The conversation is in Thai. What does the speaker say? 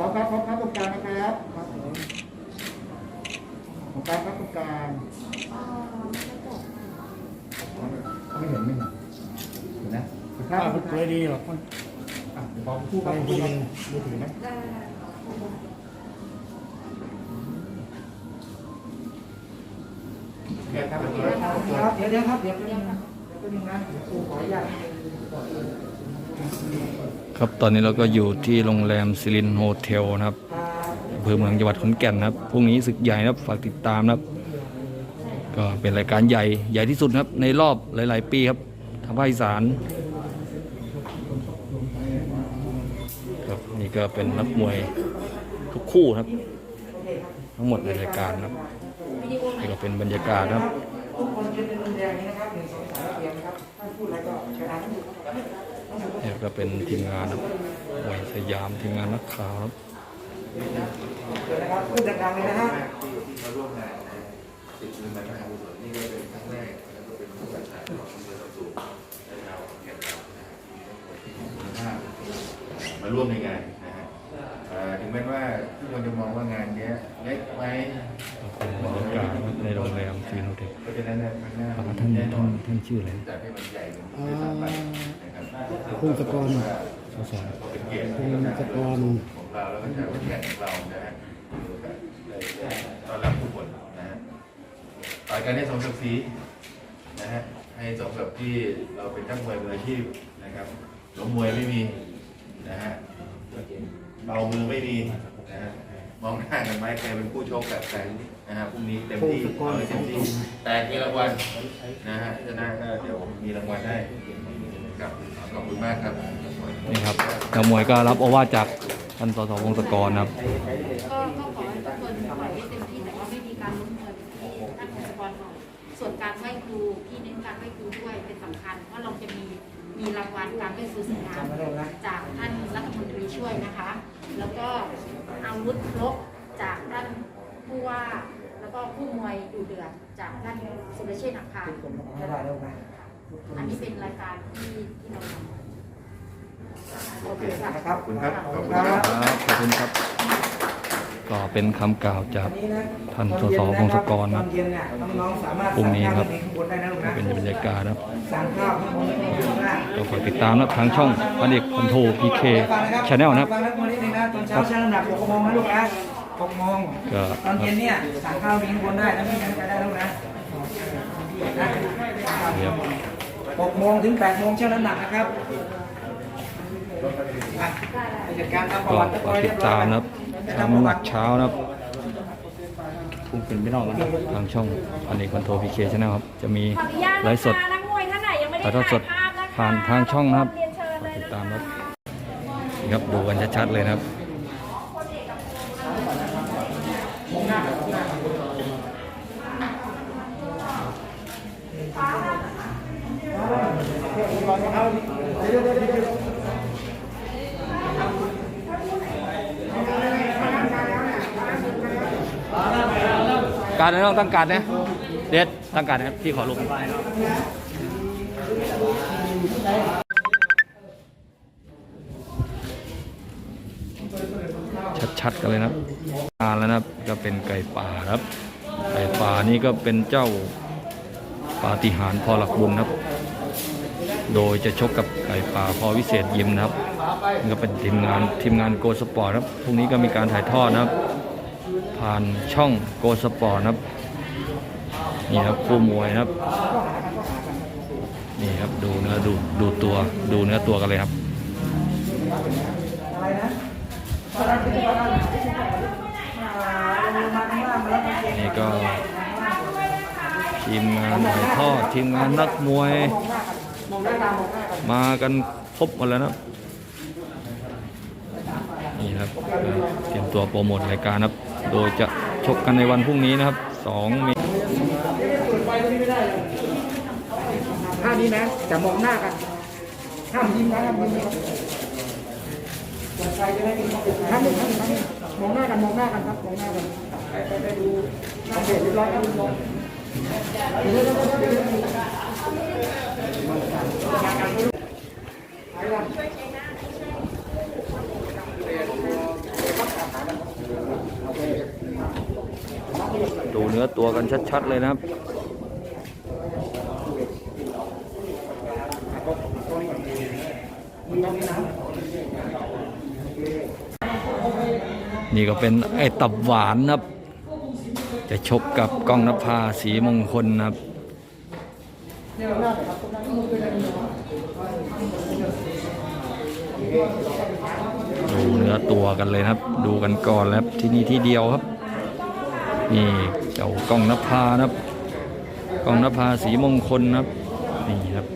ขอครับขอครับตรงกลางนะครับครับผมขอครับครับตรงกลางไม่เห็นไม่เห็นเห็นนะภาภาพพมันสวยดีหรอกอะเดี๋ยวบอกคู่ไปกับดีคู่กับมือถือไหมโอเคครับครับเดี๋ยวเดี๋ยวครับเดี๋ยวเดี๋ยวเดี๋ยวนะเดี๋ยวครูขออนุญาต ครับตอนนี้เราก็อยู่ที่โรงแรมซิลินโฮเทลนะครับอำเภอเมืองจังหวัดขอนแก่นนะครับพรุ่งนี้ศึกใหญ่นะครับฝากติดตามนะครับ ก็เป็นรายการใหญ่ใหญ่ที่สุดครับ ในรอบหลาย ๆ ปีครับทางภาคอีสานครับนี่ก็เป็นนักมวยทุกคู่ครับ ทั้งหมดในรายการนะครับนี่ก็เป็นบรรยากาศนะครับทุกคนยืนเป็นแดงนี้นะครับหนึ่งสองสามเตรียมนะครับถ้าพูดอะไรก็กระดาน ทั้งหมดนี่ก็เป็นทีมงานนะครับมวยสยามทีมงานนักข่าวนะครับเดี๋ยวนะครับพูดดังๆเลยนะฮะมาร่วมงานนะติดมือมาทำกุศลนี่ก็เป็นครั้งแรกแล้วก็เป็นผู้จัดการของอำเภอเราสูงในเราแก่นเรานะฮะที่คุณภาพมาร่วมในงานนะฮะเอ่อ ถึงแม้ว่าทุกคนจะมองว่างานเนี้ยเล็กไหมเป็นบรรยากาศในโรงแรมซีโนเทคเพราะฉะนั้นเนี่ยครั้งหน้าท่านท่านแน่นอนท่านชื่ออะไรจัดให้มันใหญ่กว่านี้ด้วยซ้ำไปนะครับพงศกรสสเป็นเกียรติพงศกรของเราแล้วก็ชาวขอนแก่นของเรานะฮะได้ต้อนรับทุกคนนะฮะต่อยกันให้สมศักดิ์ศรีนะฮะให้สมกับที่เราเป็นนักมวยมืออาชีพนะครับล้มมวยไม่มีนะฮะ เบามือไม่มีนะฮะมองหน้ากันไหมใครเป็นผู้ชกแบบใครนะฮะพรุ่งนี้เต็มที่เอาให้เต็มที่แต่มีรางวัลนะฮะชนะก็เดี๋ยวมีรางวัลให้ครับขอบคุณมากครับนี่ครับนักมวยก็รับโอวาทจากท่านสสวงศกรนะครับ ก็ก็ขอให้ทุกคนปล่อยให้เต็มที่แต่ว่าไม่มีการล้มเลิกที่ท่านองค์กรบอกส่วนการไหว้ครูพี่เน้นการไหว้ครูด้วยเป็นสำคัญเพราะเราจะมีมีรางวัลการไหว้ครูสวยงามจากท่านรัฐมนตรีช่วยนะคะ แล้วก็อาวุธครบจากท่านผู้ว่า แล้วก็ผู้มวยดูเดือดจากท่านสุรเชษฐ์หักพานผมให้ได้แล้วนะอันนี้เป็นรายการที่ที่เราทำโอเคค่ะนะครับ ขอบคุณครับ ขอบคุณครับครับขอบคุณครับ ก็เป็นคำกล่าวจากวันนี้นะท่านสสพงศกรตนะอนเย็นเนี่ยน้องๆสามารถพรุ่งนี้ครับสั่ข้าวข้างบนได้นะลูกนะเป็นบรรยากาศนะครับสั่งข้าวข้างบนข้างล่างก็ฝากติดตามนะครับทางช่องพันเอกคอนโทพีเคชาแนลนะครับฟังนะวันนี้นะตอนเช้าชั่งน้ำหนัก6โมงนะลูกนะ6โมงก็ตอนเย็นเนี่ยสั่งข้าวมีข้างบนได้นะพี่นะไปได้แล้วนะนะเดี๋ยว6โมงถึง8โมงชั่งน้ำหนักนะครับอะไปจัดการตามประก็วัติตะกฝาอกยติเรียดบร้อตายมนะนะครับ ทำน้ำหนักเช้านะครับพุ่งเป็นพี่น้องนะครับทางช่องพันเอกคอนโทพีเคชาแนลครับ จะมีขออนุญาตไลนะฟ์สดคะนักมวยท่านไหนยังไม่ได้ถ่ายทอดสดถ่ายภาพนะคะผ่านทางช่องนะครับเรียนเชิญเลยติดนะตามคะครับนี่ครับดูกันชัดๆเลยนะครับ การนะน้องตั้งการนะเด็ดตั้งการนะครับที่ขอลงชัดๆกันเลยนะครับมาแล้วนะครับก็เป็นไก่ป่าครับ ไก่ป่านี่ก็เป็นเจ้าปาฏิหาริย์พอหลักบุญครับ โดยจะชกกับไก่ป่าพอวิเศษยิมนะครับนี่ก็เป็นทีมงานทีมงานโกสปอร์ตครับพรุ่งนี้ก็มีการถ่ายทอดนะครับ ผ่านช่องโกสปอร์ตนะครับ นี่ครับคู่มวยครับ นี่ครับดูเนื้อดูดูตัวดูเนื้อตัวกันเลยครับอะไรนะอะไรที่จะมาลงมาข้างล่างมาแล้วมาเก็บนี่ก็ทีมงานถ่ายทอดทีมงานนักมวย มากันครบหมดแล้วนะนี่ครับเตรียมตัวโปรโมทรายการครับ โดยจะชกกันในวันพรุ่งนี้นะครับ2มีเปิดไฟตรงนี้ไม่ได้เลยท่านี้นะจะมองหน้ากันห้ามยิ้มนะห้ามยิ้มนะครับห้ามยิ้มห้ามยิ้มมองหน้ากันมองหน้ากันครับมองหน้ากันไปไปไปดูโอเคเรียบร้อยครับเรียบร้อยเดี๋ยวเดี๋ยวเดี๋ยวเดี๋ยวเดี๋ยว ค ดูเนื้อตัวกันชัดๆเลยนะครับ นี่ก็เป็นไอ้ตับหวานนะครับ จะชกกับกล้องนภาสีมงคลนะครับดูเนื้อตัวกันเลยครับ ดูกันก่อนแล้วที่นี่ที่เดียวครับ นี่เจ้ากล้องนภานะครับกล้องนภาสีมงคลนะครับนี่ครับ